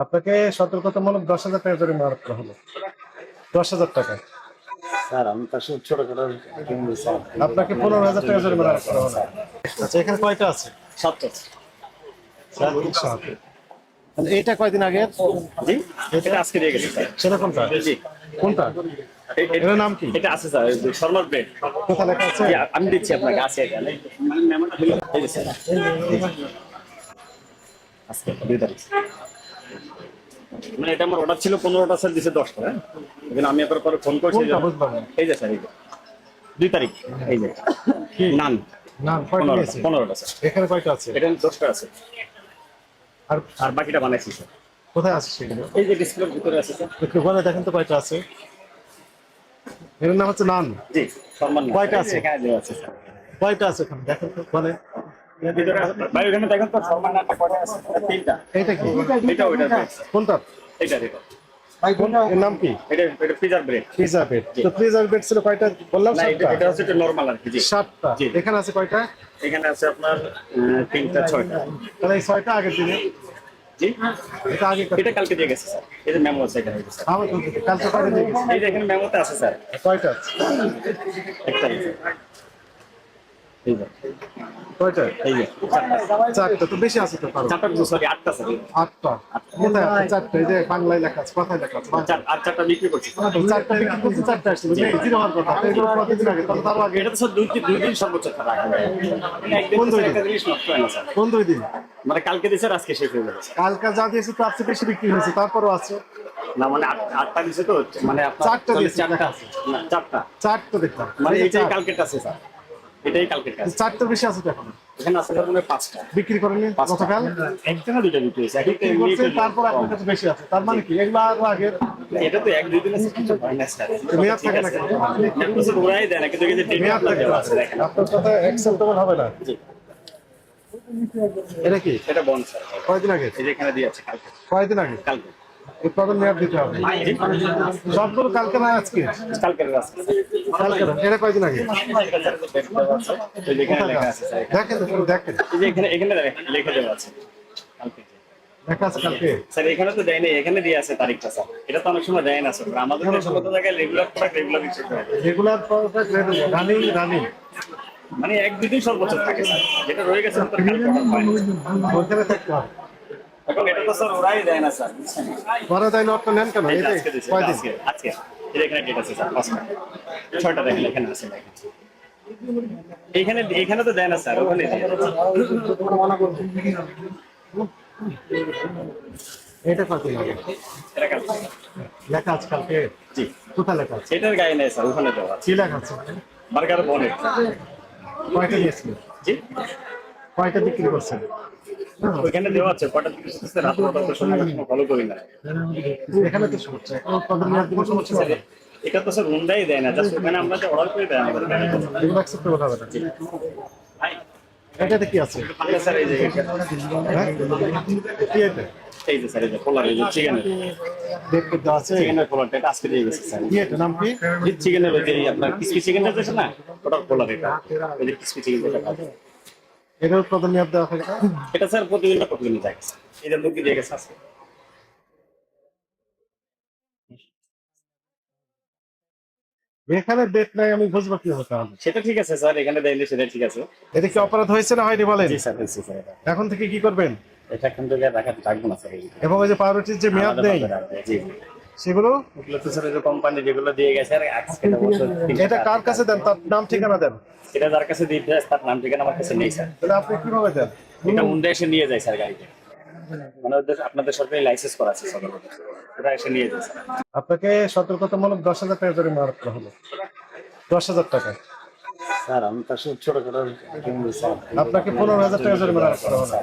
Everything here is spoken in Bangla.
আপনাকে সতর্কতামূলক দশ হাজার টাকা জরিমানা করা হলো দশ হাজার টাকা। স্যার আমি তো আসলে ছোটখাটো আপনাকে পনেরো হাজার টাকা জরিমানা করা হলো আচ্ছা এখানে কয়টা আছে? সাতটা মানে কয়দিন আগে জি? এটা আজকে দিয়ে গেছি সেটা কোনটা? জি কোনটা? এটার নাম কি? এটা আছে স্যার শর্মার ব্রেড। কোথা লেখা আছে? আমি দিচ্ছি আপনাকে আছে এখানে। আজকে দুই তারিখ। মানে এটা আমার অর্ডার ছিল পনেরোটা স্যার দিছে দশটা হ্যাঁ? এখানে আমি একবার পরে ফোন করছি। এই যে স্যার এই যে দুই তারিখ এই যে। নান। পনেরোটা স্যার এখানে কয়টা আছে? এটা দশটা আছে। আর আর বাকিটা বানাইছি স্যার কোথায় আছে সেগুলো? এই যে ডিসপ্লের ভিতরে আছে স্যার একটু বলে দেখেন তো কয়টা আছে। এর নাম হচ্ছে নান। জি সম্মান কয়টা আছে? এখানে কয়টা আছে এখানে দেখেন তো বলে ভাই ওখানে দেখেন তো সম্মান নাটা কয়টা আছে। তিনটা। এইটা কি? এটা ওইটা কোনটা? এটা এটা এর নাম কি? এটা এটা পিজার ব্রেড পিজা বেড তো পিজা বেড ছিল কয়টা? বললাম না এটা সাতটা এটা নরমাল আর কি জি। সাতটা। এখানে আছে কয়টা? এখানে আছে আপনার তিনটা ছয়টা। তাহলে এই ছয়টা আগের দিনে? জি। এটা আগে? এটা কালকে দিয়ে গেছে স্যার। যে মেমো আছে এখানে। আমার তো কালকে দিয়ে গেছে? এই যে এখানে মেমোতে আছে স্যার। কয়টা? একটা। এই যে কয়টা এই যে চারটা তো বেশি আছে তো চারটা সরি আটটা স্যার আটটা। কোথায় আছে চারটা? এই যে বাংলায় লেখা আছে কথায় লেখা আছে? আর চারটা বিক্রি করছি। চারটা বিক্রি করছে চারটা আসছে জিরো হওয়ার কথা এগুলো প্রতিদিন আগে? তাহলে তারও আগে এটা তো দুই দুই দিন সর্বোচ্চ স্যার রাখা যায় একদিন কোন দুই দিন? একটা জিনিস নষ্ট না স্যার। কোন দুই দিন? মানে কালকে দিয়েছে আজকে শেষ হয়ে স্যার। কালকা যা দিয়েছে তার চেয়ে বেশি বিক্রি হয়েছে তারপরও আছে। না মানে আটটা দিছে তো মানে চারটা দিয়েছে, চারটা। আছে। চারটা। চারটা দেখলাম। মানে এই যে এটাই চার। কালকেটা আছে স্যার। এটাই আছে চারটার বেশি আছে এখন? আছে পাঁচটা। বিক্রি করেনি গতকাল? একটা না দুইটা বিক্রি হয়েছে। বিক্রি করছে তারপর আপনার কাছে বেশি আছে। তার মানে কি? এগুলো আরও আগের এটা তো এক দুই দিনে কিছু হয় না স্যার মেয়াদ থাকে না কেন? এক বছর দেয় না কিন্তু এই যে ডেট মেয়াদ আপনার থাকে। আছে কথা হবে না? জি। এটা কি? এটা বন স্যার কয়দিন আগে? এই যে এখানে দিয়ে আছে কালকে। কয়দিন আগে? কালকে। উৎপাদন মেয়াদ দিতে হবে। সবগুলো কালকে না আজকে? কালকে এটা কয়দিন আগে? দেখেন দেখেন। এখানে এখানে লিখে দেওয়া আছে। কালকে। দেখা আছে কালকে? স্যার এখানে তো দেয়নি এখানে দিয়ে আছে তারিখটা স্যার। এটা তো অনেক সময় দেয় না স্যার। আমাদের দেশে কত জায়গায় regular product regular regular running running মানে এক দুই দিন সর্বোচ্চ থাকে স্যার। যেটা রয়ে গেছে থাকতে হবে। এটা তো স্যার ওরাই দেয় না স্যার পরে তাই নোটটা নেন কেন? এটাই আজকে আজকে এখানে ডেট আছে স্যার পাঁচটা। ছয়টা দেখেন এখানে আছে এখানে এখানে তো দেয় না স্যার ওখানে এটা এটা কালকে। লেখা আছে। কালকে? জি। কোথায় লেখা আছে? এটার গায়ে নেই স্যার ওখানে দেওয়া কি লেখা আছে? বার্গার বনেট কয়টা নিয়েছিলেন জি। কয়টা বিক্রি করছেন? ওইখানে দেওয়া আছে রাত নটার সময় করি না। এখানে তো সমস্যা সমস্যা হবে এটা তো স্যার দেয় না জাস্ট ওখানে আমরা যে অর্ডার করে দেয় আমাদের এটাতে কি আছে? স্যার এই যে হ্যাঁ? এই যে স্যার এই যে পোলার এই যে চিকেনের ডেট করতে আছে। চিকেনের পোলারটা এটা আজকে দিয়ে গেছে স্যার। কি এটা নাম কি? চিকেনের ওই যে আপনার চিকেনটা আছে না? ওটা পোলার এটা। ওই যে চিকেন খাবে। এটা উৎপাদন দেওয়া থাকে এটা স্যার প্রতিদিন প্রতিদিন যায় এটা দিয়ে গেছে এখানে ডেট নাই আমি বুঝব কি হতে হবে সেটা ঠিক আছে স্যার এখানে দেয়নি সেটা ঠিক আছে। এটা কি অপরাধ হয়েছে না হয়নি বলেন? জি স্যার হয়েছে স্যার এখন থেকে কি করবেন? এটা এখান থেকে থাকব না স্যার এবং ওই যে পাউরুটির যে মেয়াদ নেই। জি। সেগুলো? ওগুলো তো স্যার ওই কোম্পানি যেগুলো দিয়ে গেছে আর আজকে এটা বছর এটা কার কাছে দেন? তার নাম ঠিকানা দেন। এটা যার কাছে দিতে তার নাম ঠিকানা আমার কাছে নেই স্যার তাহলে আপনি কীভাবে দেন? এটা এসে নিয়ে যায় স্যার গাড়িতে। মানে আপনাদের সরকারি লাইসেন্স করা আছে সদর এসে নিয়ে যায় স্যার আপনাকে সতর্কতামূলক দশ হাজার টাকা জরিমানা করা হলো। দশ হাজার টাকা স্যার আমি তো আসলে ছোটখাটো কিনবো স্যার আপনাকে পনেরো হাজার টাকা জরিমানা করা হলো।